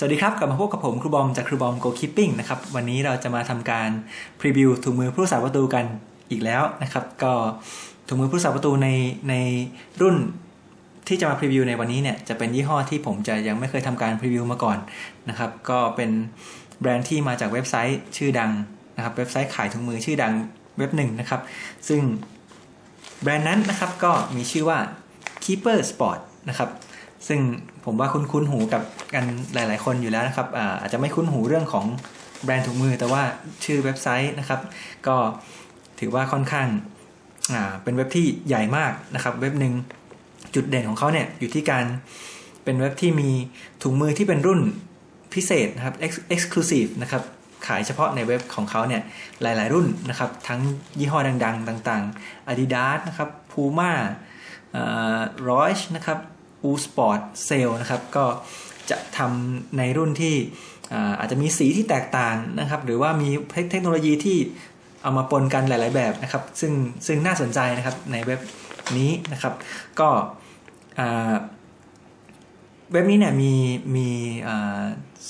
สวัสดีครับ กลับมาพบกับผมครูบอมจากครูบอม Go Keeping นะครับ วันนี้เราจะมาทำการพรีวิวถุงมือผู้รักษาประตูกันอีกแล้วนะครับ ก็ถุงมือผู้รักษาประตูในในรุ่นที่จะมาพรีวิวในวันนี้เนี่ยจะเป็นยี่ห้อที่ผมจะยังไม่เคยทำการพรีวิวมาก่อนนะครับ ก็เป็นแบรนด์ที่มาจากเว็บไซต์ชื่อดังนะครับ เว็บไซต์ขายถุงมือชื่อดังเว็บหนึ่งนะครับ ซึ่งแบรนด์นั้นนะครับก็มีชื่อว่า Keeper Sport นะครับซึ่ง ผมว่าคุ้นหูกับกันหลาย ๆ คนอยู่แล้วนะครับอาจจะไม่คุ้นหูเรื่องของแบรนด์ถุงมือ แต่ว่าชื่อเว็บไซต์นะครับ ก็ถือว่าค่อนข้างาเป็นเว็บที่ใหญ่มากนะครับ เว็บหนึ่งจุดเด่นของเขาเนี่ยอยู่ที่การเป็นเว็บที่มีถุงมือที่เป็นรุ่นพิเศษนะครับ exclusive นะครับขายเฉพาะในเว็บของเขาเนี่ยหลาย ๆ รุ่นนะครับ ทั้งยี่ห้อดัง ๆ ต่าง ๆ Adidas นะครับ Puma รอยช์นะครับ อูสปอร์ตเซลนะครับก็จะทำในรุ่นที่อาจจะมีสีที่แตกต่างนะครับ หรือว่ามีเทคโนโลยีที่เอามาปนกันหลาย ๆ แบบนะครับ ซึ่งซึ่งน่าสนใจนะครับในเว็บนี้นะครับ ก็เว็บนี้เนี่ยมีมี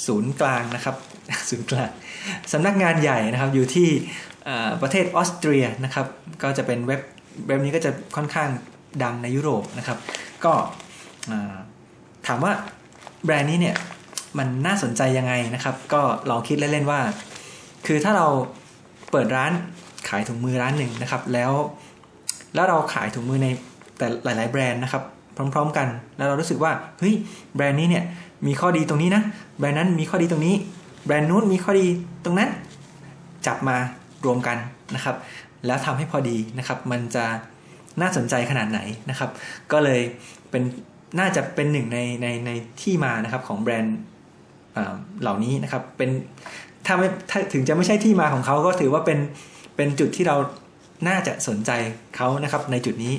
ศูนย์กลางนะครับศูนย์กลางสำนักงานใหญ่นะครับอยู่ที่ประเทศออสเตรียนะครับ ก็จะเป็นเว็บเว็บนี้ก็จะค่อนข้างดังในยุโรปนะครับ ก็ ถามว่าแบรนด์นี้เนี่ยมันน่าสนใจยังไงนะครับ ก็ลองคิดเล่นๆว่า คือถ้าเราเปิดร้านขายถุงมือร้านหนึ่งนะครับ แล้วแล้วเราขายถุงมือในแต่หลาย ๆ แบรนด์นะครับ พร้อม ๆ กัน แล้วเรารู้สึกว่าเฮ้ยแบรนด์นี้เนี่ยมีข้อดีตรงนี้นะแบรนด์นั้นมีข้อดีตรงนี้ แบรนด์นู้นมีข้อดีตรงนั้น จับมารวมกันนะครับ แล้วทำให้พอดีนะครับ มันจะน่าสนใจขนาดไหนนะครับ ก็เลยเป็น น่าจะเป็นหนึ่งในในในที่มานะครับของแบรนด์เหล่านี้นะครับ เป็นถ้าไม่ถ้าถึงจะไม่ใช่ที่มาของเขาก็ถือว่าเป็นเป็นจุดที่เราน่าจะสนใจเขานะครับในจุดนี้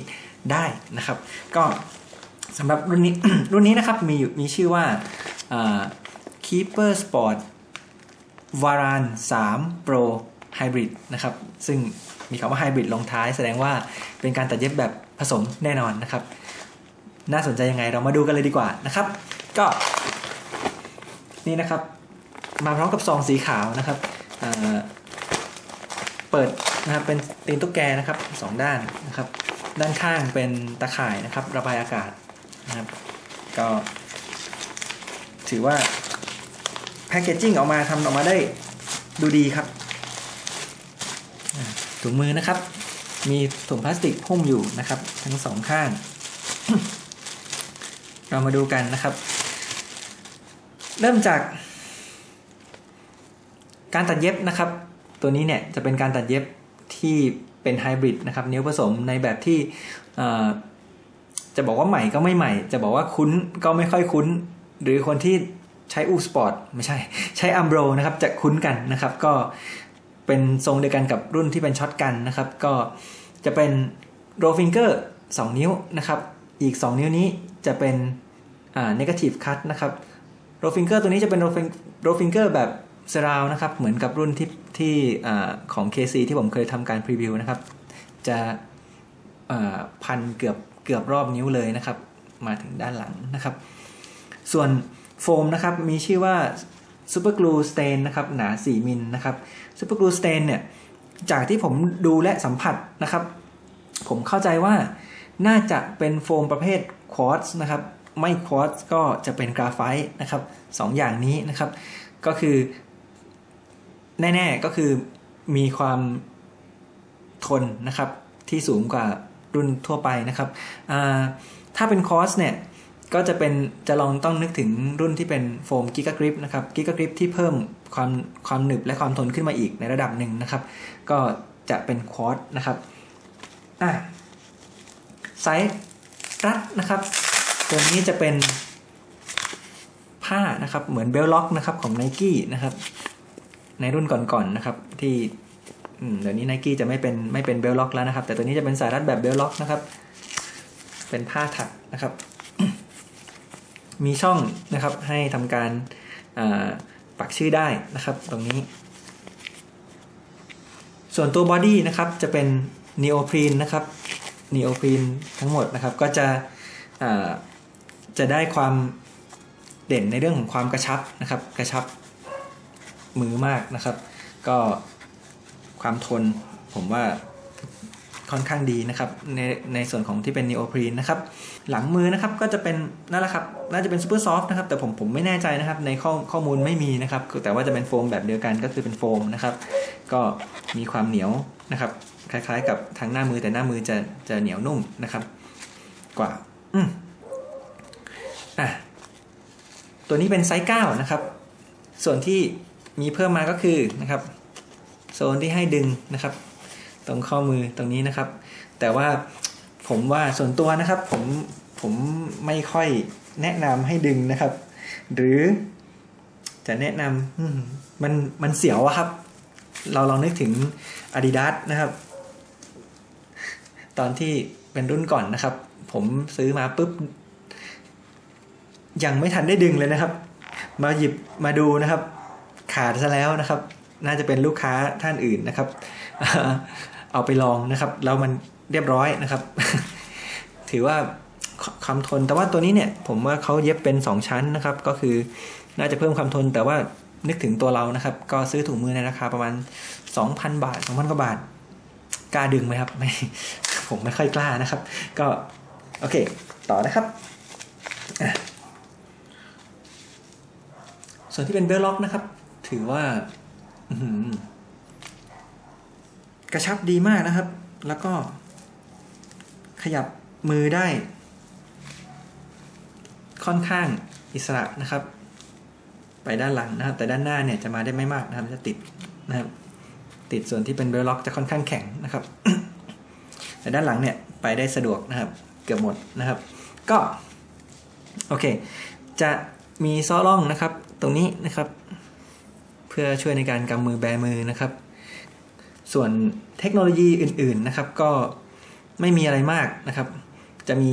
ได้นะครับ ก็สำหรับรุ่นนี้รุ่นนี้นะครับมีมีชื่อว่า Keeper Sport วาราน3 Pro Hybrid นะครับ ซึ่งมีคำว่า Hybrid ลงท้ายแสดงว่าเป็นการตัดเย็บแบบผสมแน่นอนนะครับ น่าสนใจยังไงเรามาดูกันเลยดีกว่านะครับ ก็ นี่นะครับ มาพร้อมกับซองสีขาวนะครับเเปิดนะครับเป็นตีนตุ๊กแกนะครับสองด้านนะครับ ด้านข้างเป็นตะข่ายนะครับ ระบายอากาศนะครับ ก็ ถือว่าแพคเกจจิ้งออกมาทำออกมาได้ดูดีครับถุงมือนะครับ มีถุงพลาสติกหุ้มอยู่นะครับ ทั้งสองข้าง เรามาดูกันนะครับ เริ่มจาก การตัดเย็บนะครับ ตัวนี้เนี่ยจะเป็นการตัดเย็บที่เป็นไฮบริดนะครับนิ้วผสมในแบบที่จะบอกว่าใหม่ก็ไม่ใหม่ จะบอกว่าคุ้นก็ไม่ค่อยคุ้น หรือคนที่ใช้อูสปอร์ตไม่ใช่ ใช้อัมโบรนะครับจะคุ้นกันนะครับ ก็เป็นทรงเดียวกันกับรุ่นที่เป็นช็อตกันนะครับ ก็จะเป็นโรฟิงเกอร์2นิ้วนะครับ อีก 2 นิ้วนี้ จะเป็นอ่า negative cut นะครับโรฟิงเกอร์ตัวนี้จะเป็นโรฟิงเกอร์แบบเซราวนะครับ เหมือนกับรุ่นที่ที่อ่าของ KC ที่ผมเคยทำการพรีวิวนะครับ จะพันเกือบเกือบรอบนิ้วเลยนะครับ มาถึงด้านหลังนะครับ ส่วนโฟมนะครับ มีชื่อว่า Super Glue Stain นะครับ หนา 4 มิลนะครับ Super Glue Stain เนี่ย จากที่ผมดูและสัมผัสนะครับ ผมเข้าใจว่า น่าจะเป็นโฟมประเภทควอตซ์นะครับ ไม่ควอตซ์ก็จะเป็นกราไฟต์นะครับสองอย่างนี้นะครับ ก็คือ แน่ ๆ ก็คือมีความทนนะครับ ที่สูงกว่ารุ่นทั่วไปนะครับ ถ้าเป็นคอสเนี่ย ก็จะเป็นจะลองต้องนึกถึงรุ่นที่เป็นโฟมกิก a กริปนะครับกิก a กริปที่เพิ่มความความหนึบและความทนขึ้นมาอีกในระดับหนึ่งนะครับ ก็จะเป็นควอตนะครับอะ ไซส์รัดนะครับ ตัวนี้จะเป็นผ้านะครับเหมือนเบลล็อกนะครับของ n i กี้นะครับ ในรุ่นก่อนๆนะครับที่เดี๋ยวนี้ n i กี้จะไม่เป็นไม่เป็นเบลล็อกแล้วนะครับ แต่ตัวนี้จะเป็นสายรัดแบบเบลล็อกนะครับ เป็นผ้าถักนะครับ มีช่องนะครับให้ทำการปักชื่อได้นะครับ ตรงนี้ ส่วนตัวบอดี้นะครับจะเป็นนีโอพรีนนะครับ นีโอพีนทั้งหมดนะครับ ก็จะจะได้ความเด่นในเรื่องของความกระชับนะครับ กระชับมือมากนะครับ ก็ความทนผมว่าค่อนข้างดีนะครับในในส่วนของที่เป็นนีโอพรีนนะครับ หลังมือนะครับก็จะเป็นนั่นแหละครับ น่าจะเป็นซูเปอร์ซอฟต์นะครับ แต่ผมผมไม่แน่ใจนะครับ ในข้อข้อมูลไม่มีนะครับ แต่ว่าจะเป็นโฟมแบบเดียวกันก็คือเป็นโฟมนะครับ ก็มีความเหนียวนะครับ คล้ายๆ กับทางหน้ามือแต่หน้ามือจะจะเหนียวนุ่มนะครับ กว่าอืมอะตัวนี้เป็นไซส์9นะครับ ส่วนที่มีเพิ่มมาก็คือนะครับโซนที่ให้ดึงนะครับ ตรงข้อมือตรงนี้นะครับ แต่ว่าผมว่าส่วนตัวนะครับผมผมไม่ค่อยแนะนำให้ดึงนะครับ หรือจะแนะนำมมันมันเสียวอะครับ เราลองนึกถึง Adidas นะครับ ตอนที่เป็นรุ่นก่อนนะครับ ผมซื้อมาปุ๊บ ยังไม่ทันได้ดึงเลยนะครับ มาหยิบมาดูนะครับ ขาดซะแล้วนะครับ น่าจะเป็นลูกค้าท่านอื่นนะครับ เอาไปลองนะครับแล้วมันเรียบร้อยนะครับ ถือว่าคำทนแต่ว่าตัวนี้เนี่ย ผมว่าเขาเย็บเป็น 2 ชั้นนะครับ ก็คือน่าจะเพิ่มความทน แต่ว่านึกถึงตัวเรานะครับ ก็ซื้อถุงมือในราคาประมาณ 2,000 บาท 2,000 กว่าบาทกล้าดึงไหมครับ ไม่ ผมไม่ค่อยกล้านะครับ ก็โอเค ต่อนะครับ ส่วนที่เป็นเบลล็อกนะครับ ถือว่ากระชับดีมากนะครับ แล้วก็ขยับมือได้ ค่อนข้างอิสระนะครับ ไปด้านหลังนะครับ แต่ด้านหน้าเนี่ยจะมาได้ไม่มากนะครับ จะติดนะครับ ติดส่วนที่เป็นเบลล็อกจะค่อนข้างแข็งนะครับ แต่ด้านหลังเนี่ยไปได้สะดวกนะครับ เกือบหมดนะครับ ก็โอเค จะมีซ้อล่องนะครับ ตรงนี้นะครับ เพื่อช่วยในการกำมือแบมือนะครับ ส่วนเทคโนโลยีอื่นๆนะครับ ก็ไม่มีอะไรมากนะครับ จะมี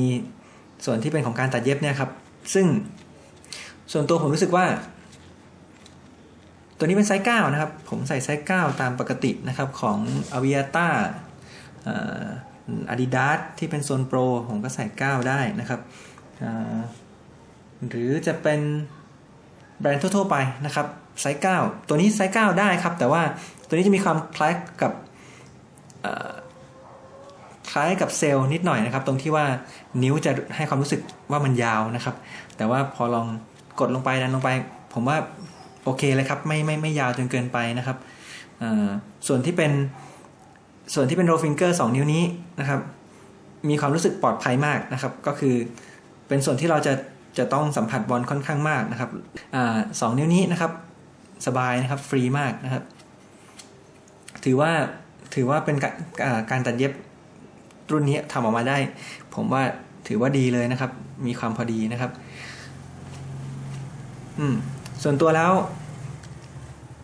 ส่วนที่เป็นของการตัดเย็บเนี่ยครับ ซึ่งส่วนตัวผมรู้สึกว่า ตัวนี้เป็นไซส์9นะครับ ผมใส่ไซส์9ตามปกตินะครับของ a v i a t a อาดิดา สที่เป็นโซนโปรผมก็ใส่ 9 ได้นะครับ หรือจะเป็นแบรนด์ทั่วๆไปนะครับไซส์9ตัวนี้ไซส์9ได้ครับ แต่ว่าตัวนี้จะมีความคล้ายกับคล้ายกับเซลล์นิดหน่อยนะครับ ตรงที่ว่านิ้วจะให้ความรู้สึกว่ามันยาวนะครับ แต่ว่าพอลองกดลงไปดันลงไป ผมว่าโอเคเลยครับ ไม่ไม่ไม่ยาวจนเกินไปนะครับส่วนที่เป็น ส่วนที่เป็นโรฟิงเกอร์2นิ้วนี้นะครับ มีความรู้สึกปลอดภัยมากนะครับ ก็คือเป็นส่วนที่เราจะจะต้องสัมผัสบอลค่อนข้างมากนะครับอสองนิ้วนี้นะครับ สบายนะครับฟรีมากนะครับ ถือว่าถือว่าเป็นการตัดเย็บรุ่นนี้ทำออกมาได้ ผมว่าถือว่าดีเลยนะครับ มีความพอดีนะครับ อืมส่วนตัวแล้ว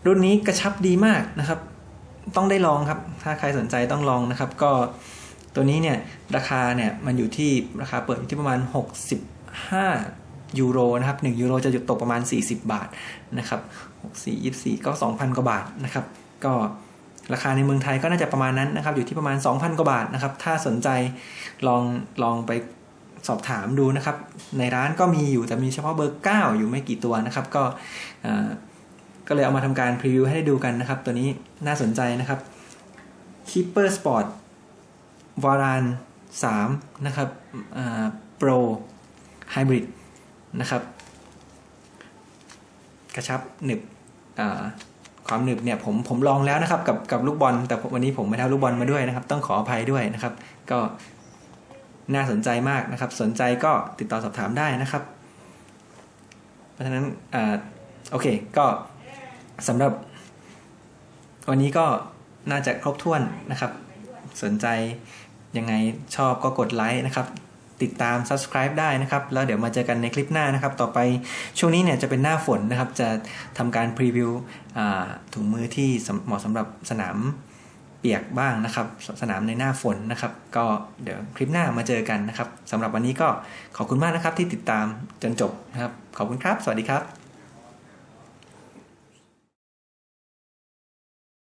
รุ่นนี้กระชับดีมากนะครับ ต้องได้ลองครับ ถ้าใครสนใจต้องลองนะครับ ก็ตัวนี้เนี่ยราคาเนี่ยมันอยู่ที่ราคาเปิดอยู่ที่ประมาณ 65 ยูโรนะครับ1ยูโรจะหยุดตกประมาณ 40 บาทนะครับ64 24 ก็ 2,000 กว่าบาทนะครับ ก็ราคาในเมืองไทยก็น่าจะประมาณนั้นนะครับ อยู่ที่ประมาณ 2,000 กว่าบาทนะครับ ถ้าสนใจลองลองไปสอบถามดูนะครับ ในร้านก็มีอยู่แต่มีเฉพาะเบอร์ 9 อยู่ไม่กี่ตัวนะครับ ก็ ก็เลยเอามาทำการพรีวิวให้ได้ดูกันนะครับ ตัวนี้น่าสนใจนะครับ Keeper Sport วาราน3นะครับ Pro Hybrid นะครับ กระชับหนึบความหนึบเนี่ยผมผมลองแล้วนะครับกับกับลูกบอล แต่วันนี้ผมไม่ได้ลูกบอลมาด้วยนะครับ ต้องขออภัยด้วยนะครับ ก็น่าสนใจมากนะครับ สนใจก็ติดต่อสอบถามได้นะครับ เพราะฉะนั้นอโอเคก็ สำหรับ วันนี้ก็น่าจะครบถ้วนนะครับ สนใจยังไงชอบก็กดไลค์นะครับ ติดตาม subscribe ได้นะครับ แล้วเดี๋ยวมาเจอกันในคลิปหน้านะครับ ต่อไปช่วงนี้เนี่ยจะเป็นหน้าฝนนะครับ จะทำการพรีวิวถุงมือที่เหมาะสำหรับสนามเปียกบ้างนะครับ สนามในหน้าฝนนะครับ ก็เดี๋ยวคลิปหน้ามาเจอกันนะครับสำหรับวันนี้ก็ขอบคุณมากนะครับที่ติดตามจนจบนะครับ ขอบคุณครับ สวัสดีครับ